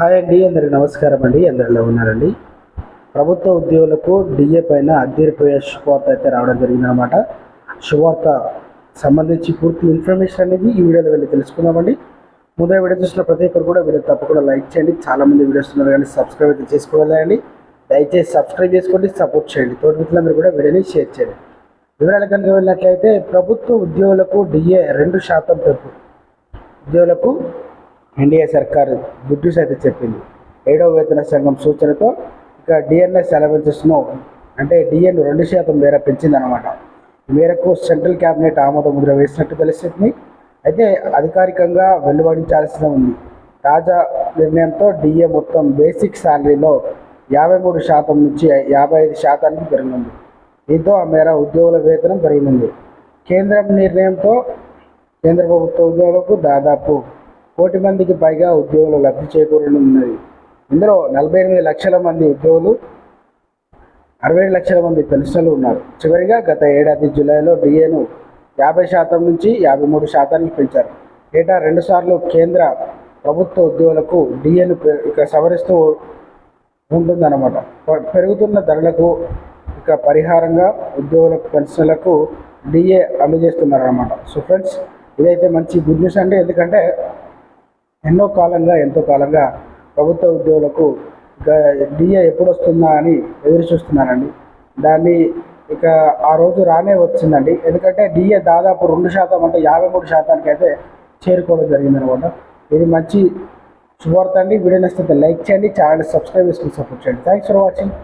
Hi అండి అందరికి నమస్కారం అండి అందరు ఉన్నారండి. ప్రభుత్వ ఉద్యోగులకు డిఏ పైన అద్దెరిపోయే శుభవార్త అయితే రావడం జరిగిందనమాట శుభవార్త సంబంధించి పూర్తి ఇన్ఫర్మేషన్ అనేది ఈ వీడియోలో వెళ్ళి తెలుసుకుందామండి. ముందే వీడియో చూసిన ప్రతి ఒక్కరు కూడా వీడియో తప్పకుండా లైక్ చేయండి. చాలామంది వీడియోస్ ఉన్నారు కానీ సబ్స్క్రైబ్ అయితే చేసుకోవాలండి. దయచేసి సబ్స్క్రైబ్ చేసుకోండి సపోర్ట్ చేయండి. తోటి మిత్రులందరూ కూడా వీడియోని షేర్ చేయండి. వివరాలు కనుక వెళ్ళినట్లయితే ప్రభుత్వ ఉద్యోగులకు డిఏ రెండు శాతం పెంపు. ఉద్యోగులకు ఎన్డీఏ సర్కారు గుడ్ న్యూస్ అయితే చెప్పింది. ఏడవ వేతన సంఘం సూచనతో ఇక డిఎన్ఎస్ అలవెన్సెస్ను అంటే డిఎన్ రెండు శాతం మేర పెంచిందనమాట మేరకు సెంట్రల్ క్యాబినెట్ ఆమోద ముద్ర వేసినట్టు తెలుస్తుంది. అయితే అధికారికంగా వెలువడించాల్సిన ఉంది. తాజా నిర్ణయంతో డిఏ మొత్తం బేసిక్ శాలరీలో యాభై మూడు శాతం నుంచి యాభై ఐదు శాతానికి పెరిగింది. దీంతో ఆ మేర ఉద్యోగుల వేతనం పెరిగింది. కేంద్రం నిర్ణయంతో కేంద్ర ప్రభుత్వ ఉద్యోగులకు దాదాపు కోటి మందికి పైగా ఉద్యోగులు లబ్ధి చేకూరనున్నది ఇందులో నలభై ఎనిమిది లక్షల మంది ఉద్యోగులు అరవై లక్షల మంది పెన్షన్లు ఉన్నారు. చివరిగా గత ఏడాది జూలైలో డిఏను యాభై శాతం నుంచి యాభై మూడు శాతానికి పెంచారు. ఏటా రెండుసార్లు కేంద్ర ప్రభుత్వ ఉద్యోగులకు డిఏను ఇక సవరిస్తూ ఉంటుందన్నమాట. పెరుగుతున్న ధరలకు ఇక పరిహారంగా ఉద్యోగులకు పెన్షన్లకు డిఏ అందజేస్తున్నారన్నమాట సో ఫ్రెండ్స్ ఇదైతే మంచి గుడ్ న్యూస్ అంటే ఎందుకంటే ఎన్నో కాలంగా ఎంతో కాలంగా ప్రభుత్వ ఉద్యోగులకు డిఏ ఎప్పుడు వస్తుందా అని ఎదురు చూస్తున్నానండి. దాన్ని ఇక ఆ రోజు రానే వచ్చిందండి. ఎందుకంటే డిఏ దాదాపు రెండు శాతం అంటే యాభై మూడు శాతానికి అయితే చేరుకోవడం జరిగిందనమాట. ఇది మంచి శుభార్త అండి. వీడియో నచ్చితే లైక్ చేయండి ఛానల్ సబ్స్క్రైబ్ చేసుకుని సపోర్ట్ చేయండి. Thanks for watching